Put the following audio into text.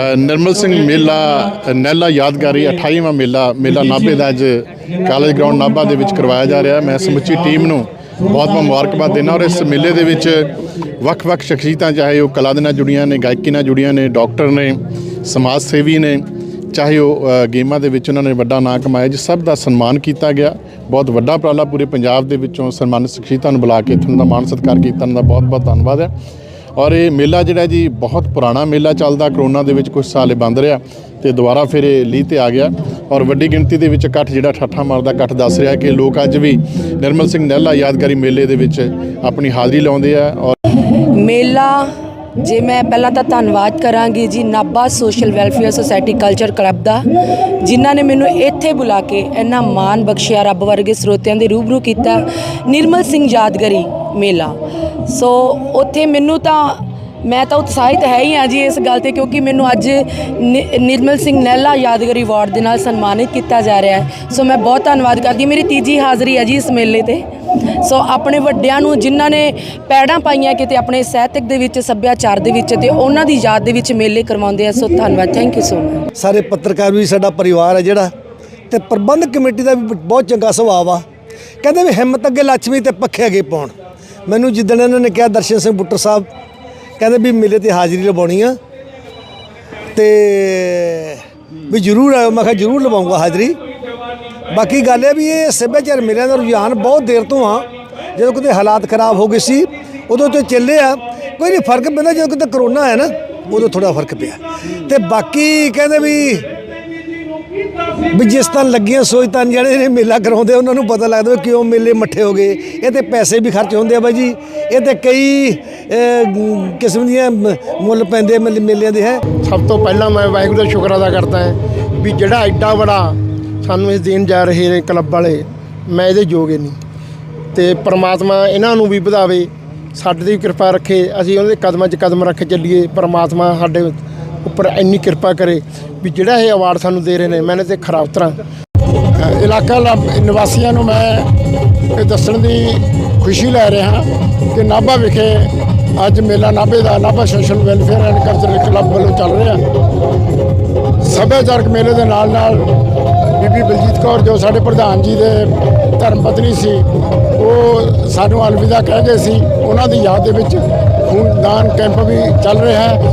ਨਿਰਮਲ ਸਿੰਘ ਮੇਲਾ ਅ, ਨਹਿਲਾ ਯਾਦਗਾਰੀ 28ਵਾਂ ਮੇਲਾ ਮੇਲਾ ਨਾਭੇ ਦਾ ਅੱਜ ਕਾਲਜ ਗਰਾਊਂਡ ਨਾਭਾ ਦੇ ਵਿੱਚ ਕਰਵਾਇਆ ਜਾ ਰਿਹਾ। ਮੈਂ ਸਮੁੱਚੀ ਟੀਮ ਨੂੰ ਬਹੁਤ ਬਹੁਤ ਮੁਬਾਰਕਬਾਦ ਦੇਣਾ ਔਰ ਇਸ ਮੇਲੇ ਦੇ ਵਿੱਚ ਵੱਖ-ਵੱਖ ਸ਼ਖਸੀਅਤਾਂ ਚਾਹੇ ਉਹ ਕਲਾ ਦੇ ਨਾਲ ਜੁੜੀਆਂ ਨੇ ਗਾਇਕੀ ਨਾਲ ਜੁੜੀਆਂ ਨੇ ਡਾਕਟਰ ਨੇ ਸਮਾਜ ਸੇਵੀ ਨੇ ਚਾਹੇ ਉਹ ਗੇਮਾਂ ਦੇ ਵਿੱਚ ਉਹਨਾਂ ਨੇ ਵੱਡਾ ਨਾਂ ਕਮਾਇਆ ਜੀ ਸਭ ਦਾ ਸਨਮਾਨ ਕੀਤਾ ਗਿਆ। ਬਹੁਤ ਵੱਡਾ ਉਪਰਾਲਾ ਪੂਰੇ ਪੰਜਾਬ ਦੇ ਵਿੱਚੋਂ ਸਨਮਾਨਿਤ ਸ਼ਖਸੀਅਤਾਂ ਨੂੰ ਬੁਲਾ ਕੇ ਇੱਥੋਂ ਦਾ ਮਾਣ ਸਤਿਕਾਰ ਕੀਤਾ। ਉਹਨਾਂ ਦਾ ਬਹੁਤ-ਬਹੁਤ ਧੰਨਵਾਦ ਹੈ। ਔਰ ਇਹ ਮੇਲਾ ਜਿਹੜਾ ਜੀ, ਬਹੁਤ ਪੁਰਾਣਾ ਮੇਲਾ ਚੱਲਦਾ। ਕਰੋਨਾ ਦੇ ਵਿੱਚ ਕੁਝ ਸਾਲ ਇਹ ਬੰਦ ਰਿਹਾ ਤੇ ਦੁਬਾਰਾ ਫਿਰ ਇਹ ਲੀਹ ਤੇ ਆ ਗਿਆ। ਔਰ ਵੱਡੀ ਗਿਣਤੀ ਦੇ ਵਿੱਚ ਇਕੱਠ ਜਿਹੜਾ ਠੱਠਾ ਮਾਰਦਾ, ਇਕੱਠ ਦੱਸ ਰਿਹਾ ਕਿ ਲੋਕ ਅੱਜ ਵੀ ਨਿਰਮਲ ਸਿੰਘ ਨਹਿਲਾ ਯਾਦਗਾਰੀ ਮੇਲੇ ਦੇ ਵਿੱਚ ਆਪਣੀ ਹਾਜ਼ਰੀ ਲਾਉਂਦੇ ਆ ਔਰ ਮੇਲਾ, ਜੇ ਮੈਂ ਪਹਿਲਾਂ ਤਾਂ ਧੰਨਵਾਦ ਕਰਾਂਗੀ ਜੀ Nabha social welfare society culture club ਦਾ, ਜਿਨ੍ਹਾਂ ਨੇ ਮੈਨੂੰ ਇੱਥੇ ਬੁਲਾ ਕੇ ਇੰਨਾ ਮਾਣ ਬਖਸ਼ਿਆ, ਰੱਬ ਵਰਗੇ ਸਰੋਤਿਆਂ ਦੇ ਰੂਬਰੂ ਕੀਤਾ। ਨਿਰਮਲ ਸਿੰਘ ਯਾਦਗਾਰੀ ਮੇਲਾ। ਸੋ ਉੱਥੇ ਮੈਨੂੰ ਤਾਂ, ਮੈਂ ਤਾਂ ਉਤਸ਼ਾਹਿਤ ਹੈ ਹੀ ਹਾਂ ਜੀ ਇਸ ਗੱਲ ਤੇ ਕਿਉਂਕਿ ਮੈਨੂੰ ਅੱਜ ਨਿ- ਨਿਰਮਲ ਸਿੰਘ ਨਹਿਲਾ ਯਾਦਗਾਰੀ ਅਵਾਰਡ ਦੇ ਨਾਲ ਸਨਮਾਨਿਤ ਕੀਤਾ ਜਾ ਰਿਹਾ ਹੈ। ਸੋ ਮੈਂ ਬਹੁਤ ਧੰਨਵਾਦ ਕਰਦੀ ਮੇਰੀ ਤੀਜੀ ਹਾਜ਼ਰੀ ਹੈ ਜੀ ਇਸ ਮੇਲੇ ਤੇ। ਸੋ ਆਪਣੇ ਵੱਡਿਆਂ ਨੂੰ ਜਿਨ੍ਹਾਂ ਨੇ ਪੈੜਾਂ ਪਾਈਆਂ ਕਿਤੇ ਆਪਣੇ ਸਾਹਿਤਕ ਦੇ ਵਿੱਚ, ਸੱਭਿਆਚਾਰ ਦੇ ਵਿੱਚ ਤੇ ਉਹਨਾਂ ਦੀ ਯਾਦ ਦੇ ਵਿੱਚ ਮੇਲੇ ਕਰਵਾਉਂਦੇ ਆ। ਸੋ ਧੰਨਵਾਦ। ਥੈਂਕ ਯੂ ਸੋ ਮਚ ਸਾਰੇ ਪੱਤਰਕਾਰ ਵੀ ਸਾਡਾ ਪਰਿਵਾਰ ਹੈ ਜਿਹੜਾ ਤੇ ਪ੍ਰਬੰਧਕ ਕਮੇਟੀ ਦਾ ਵੀ ਬਹੁਤ ਚੰਗਾ ਸੁਭਾਅ ਆ ਕਹਿੰਦੇ ਵੀ ਹਿੰਮਤ ਅੱਗੇ ਲੱਛਮੀ ਤੇ ਪੱਖੇ ਅੱਗੇ ਪਾਉਣ। ਮੈਨੂੰ ਜਿੱਦਣ ਇਹਨਾਂ ਨੇ ਕਿਹਾ ਦਰਸ਼ਨ ਸਿੰਘ ਬੁੱਟਰ ਸਾਹਿਬ, ਕਹਿੰਦੇ ਵੀ ਮੇਲੇ ਤੇ ਹਾਜ਼ਰੀ ਲਵਾਉਣੀ ਆ। ਤੇ ਵੀ ਜ਼ਰੂਰ ਆਇਓ। ਮੈਂ ਕਿਹਾ ਜ਼ਰੂਰ ਲਵਾਉਂਗਾ ਹਾਜ਼ਰੀ। ਬਾਕੀ ਗੱਲ ਇਹ ਵੀ ਇਹ ਸੱਭਿਆਚਾਰ ਮੇਲਿਆਂ ਦਾ ਰੁਝਾਨ ਬਹੁਤ ਦੇਰ ਤੋਂ ਆ। ਜਦੋਂ ਕਿਤੇ ਹਾਲਾਤ ਖਰਾਬ ਹੋ ਗਏ ਸੀ, ਉਦੋਂ ਤੋਂ ਚੱਲੇ ਆ। ਕੋਈ ਨਹੀਂ ਫ਼ਰਕ ਪੈਂਦਾ ਜਦੋਂ ਕਿਤੇ ਕਰੋਨਾ ਆਇਆ ਨਾ, ਉਦੋਂ ਥੋੜਾ ਫ਼ਰਕ ਪਿਆ। ਤੇ ਬਾਕੀ ਕਹਿੰਦੇ ਵੀ ਵੀ ਜਿਸ ਤਰ੍ਹਾਂ ਲੱਗੀਆਂ ਸੋਚ ਤਾਂ ਜਿਹੜੇ ਨੇ ਮੇਲਾ ਕਰਾਉਂਦੇ ਉਹਨਾਂ ਨੂੰ ਪਤਾ ਲੱਗਦਾ ਵੀ ਕਿਉਂ ਮੇਲੇ ਮੱਠੇ ਹੋ ਗਏ। ਇਹ ਤੇ ਪੈਸੇ ਵੀ ਖਰਚ ਹੁੰਦੇ ਆ ਬਾਈ ਜੀ। ਇਹ ਤੇ ਕਈ ਕਿਸਮ ਦੀਆਂ ਮੁੱਲ ਪੈਂਦੇ ਮੇਲੇ- ਮੇਲਿਆਂ ਦੇ, ਹੈ। ਸਭ ਤੋਂ ਪਹਿਲਾਂ ਮੈਂ ਵਾਹਿਗੁਰੂ ਦਾ ਸ਼ੁਕਰ ਅਦਾ ਕਰਦਾ ਹਾਂ ਵੀ ਜਿਹੜਾ ਐਡਾ ਬੜਾ ਸਾਨੂੰ ਇਸ ਦੇਣ ਜਾ ਰਹੇ ਨੇ ਕਲੱਬ ਵਾਲੇ, ਮੈਂ ਇਹਦੇ ਯੋਗ ਹੀ ਨਹੀਂ। ਤੇ ਪ੍ਰਮਾਤਮਾ ਇਹਨਾਂ ਨੂੰ ਵੀ ਵਧਾਵੇ। ਸਾਡੇ ਦੀ ਵੀ ਕਿਰਪਾ ਰੱਖੇ। ਅਸੀਂ ਉਹਨਾਂ ਦੇ ਕਦਮਾਂ 'ਚ ਕਦਮ ਰੱਖ ਚੱਲੀਏ। ਪ੍ਰਮਾਤਮਾ ਸਾਡੇ ਉੱਪਰ ਇੰਨੀ ਕਿਰਪਾ ਕਰੇ ਵੀ ਜਿਹੜਾ ਇਹ ਅਵਾਰਡ ਸਾਨੂੰ ਦੇ ਰਹੇ ਨੇ, ਮੈਂ ਇਹਦੇ ਤੇ ਖਰਾ ਉਤਰਾਂ। ਇਲਾਕਾ ਲਾ- ਨਿਵਾਸੀਆਂ ਨੂੰ ਮੈਂ ਇਹ ਦੱਸਣ ਦੀ ਖੁਸ਼ੀ ਲੈ ਰਿਹਾ ਕਿ ਨਾਭਾ ਵਿਖੇ ਅੱਜ ਮੇਲਾ ਨਾਭੇ ਦਾ, Nabha social welfare and cultural club ਵੱਲੋਂ ਚੱਲ ਰਿਹਾ ਸੱਭਿਆਚਾਰਕ ਮੇਲੇ ਦੇ ਨਾਲ ਨਾਲ ਬੀਬੀ ਬਲਜੀਤ ਕੌਰ ਜੋ ਸਾਡੇ ਪ੍ਰਧਾਨ ਜੀ ਦੇ ਧਰਮ ਪਤਨੀ ਸੀ, ਉਹ ਸਾਨੂੰ ਅਲਵਿਦਾ ਕਹਿ ਗਏ ਸੀ, ਉਹਨਾਂ ਦੀ ਯਾਦ ਦੇ ਵਿੱਚ ਖੂਨਦਾਨ ਕੈਂਪ ਵੀ ਚੱਲ ਰਿਹਾ ਹੈ।